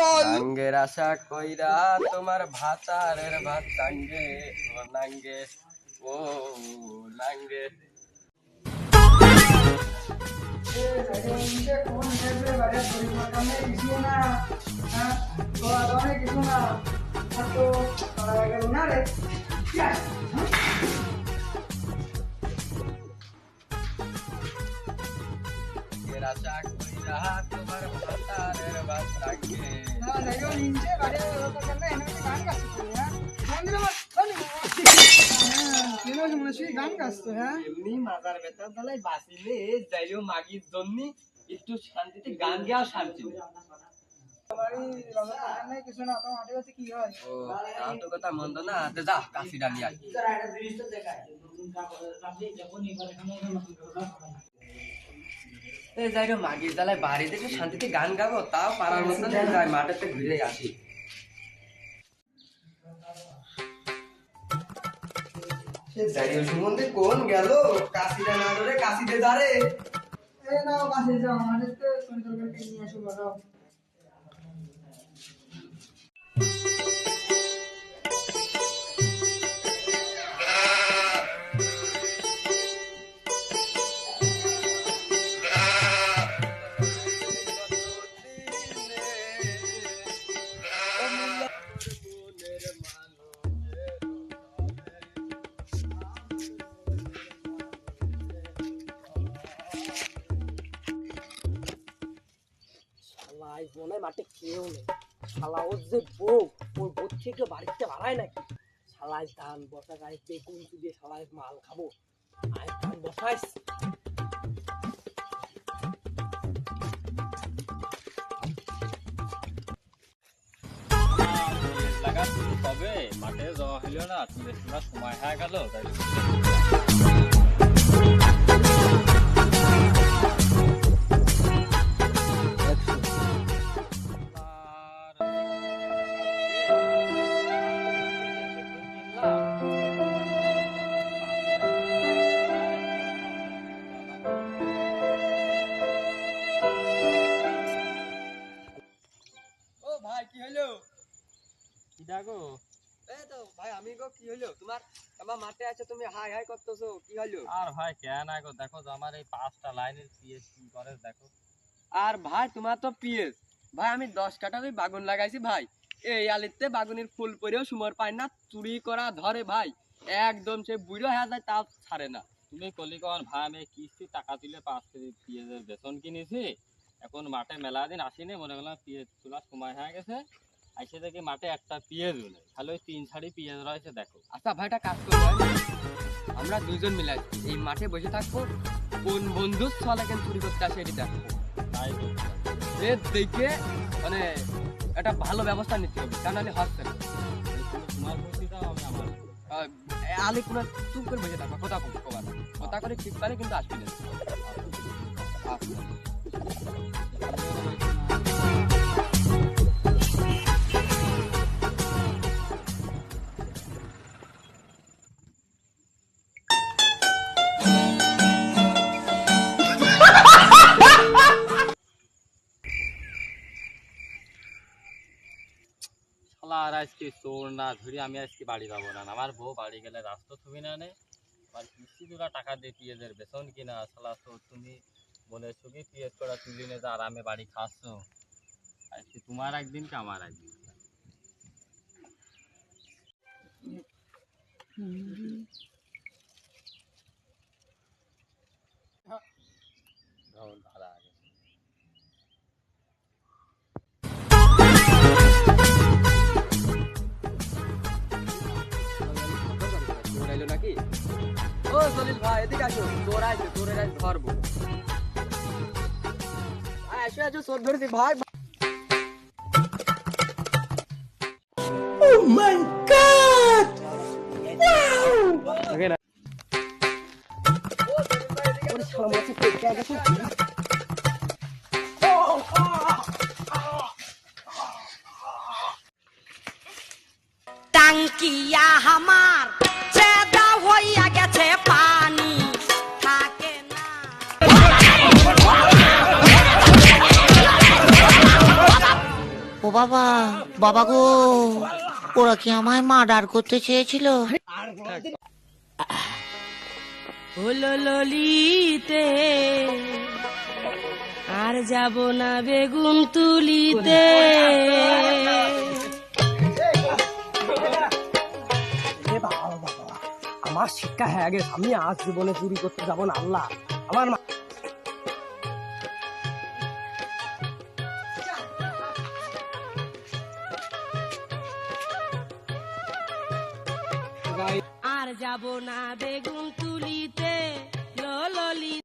নাঙ্গের আশা কইরা তোমার ভাতারের ভাত টাঙ্গে ও নাঙ্গে ও নাঙ্গে। আশা গান গাচ্ছো হ্যাঁ এমনি মাজার বেতার দালাই বাঁচিলে যাইও মাগির জন্য, একটু শান্তিতে গান গেয়া শান্তি কাশি ডালি আয়। এই যাই মাগির জ্বালায় বাড়িতে একটু শান্তিতে গান গাবো তাও পাড়ার মতো যাই মাঠেতে ঘুরে আসি। সে যাই রে কোন গেল? কাশিটা না ধরে কাশিতে দাঁড়ে এ নাও কাশি যাও আমাদের তো সুন্দর করে নিয়ে আসো বাড়াও আজ মনে হয় মাঠে কেউ নেই। শালা, ওর যে বউ, ওর বউ থেকে বাড়িতে বাড়ায় নাকি? শালা ধান বসা গাছ বেগুন দিয়ে শালা মাল খাব। আজ ধান বসাইস তবে মাঠে যাওয়া হইল না তোলা সময় হয়ে গেল ভাই কি হলো কি ডাকো? এই তো ভাই আমি গো কি হলো তোমার আমার মাঠে আছে তুমি হাই হাই করতেছো কি হলো আর ভাই কেন দেখো আমার এই পাঁচটা লাইনের পিএস কি করে দেখো। আর ভাই তোমার তো পিএস। ভাই আমি দশ কাটা ওই বাগুন লাগাইছি ভাই। এই আলিতে বাগুনের ফুল পরেও সুমর পায় না চুরি করা ধরে ভাই। একদম সে বুড়ো হয়ে যায় তাও ছাড়ে না। তুমি কলিকন ভাই আমি কিস্তি টাকা তুলে পাঁচ কেজি পিঁয়াজের বেতন কিনেছি। এখন মাঠে মেলা দিন আসিনি মনে করলাম পিঁয়াজ তোলার সময় হয়ে গেছে। আইসে দেখি মাঠে একটা পিঁয়াজ হলো। খালি ওই তিন শাড়ি পিঁয়াজ রয়েছে দেখো। আচ্ছা ভাইটা কাজ করব আমরা দুজন মিলে এই মাঠে বসে থাকব। কোন বন্ধুর ছলে কেন চুরি করতে আসে এটি দেখব। তাই। এ দেখে মানে একটা ভালো ব্যবস্থা নিতে হবে তা নাহলে হচ্ছে না। আমি আলি পুরো চুপ করে বসে থাকব কথা কথা করে ঠিক পারে কিন্তু আসবি না। আচ্ছা। আর আজকে চোর না ধরি, আমি আজকে বাড়ি পাবো না। আমার বউ বাড়ি গেলে রাস্তা তুমি না নে। আর তোরা টাকা দিয়ে পিঁয়াজের বেতন কিনা, শালা, তো তুমি বলেছ কি পিঁয়াজ করা তুলি নে, যা আরামে বাড়ি খাচ্ছ আজকে তোমার একদিন কি আমার একদিন? নাকি ও সলিল ভাই, এদিকে আসো। আইছে চোরের আজ ধরবো। আয়, আসো আসো চোর ধরেছি ভাই ওরে শালা মাছে পেটে গেছে টাঙ্কিয়া হামার চেদা ও বাবা বাবা গো ওরা কি আমায় মার্ডার করতে চেয়েছিল হলো ললিতে আর যাব না বেগুন তুলিতে এ বাবা বাবা বাবা। আমার শিক্ষা হয়ে গেছে আমি আজ জীবনে চুরি করতে যাব না আল্লাহ আমার আর যাব না বেগুন তুলিতে ললি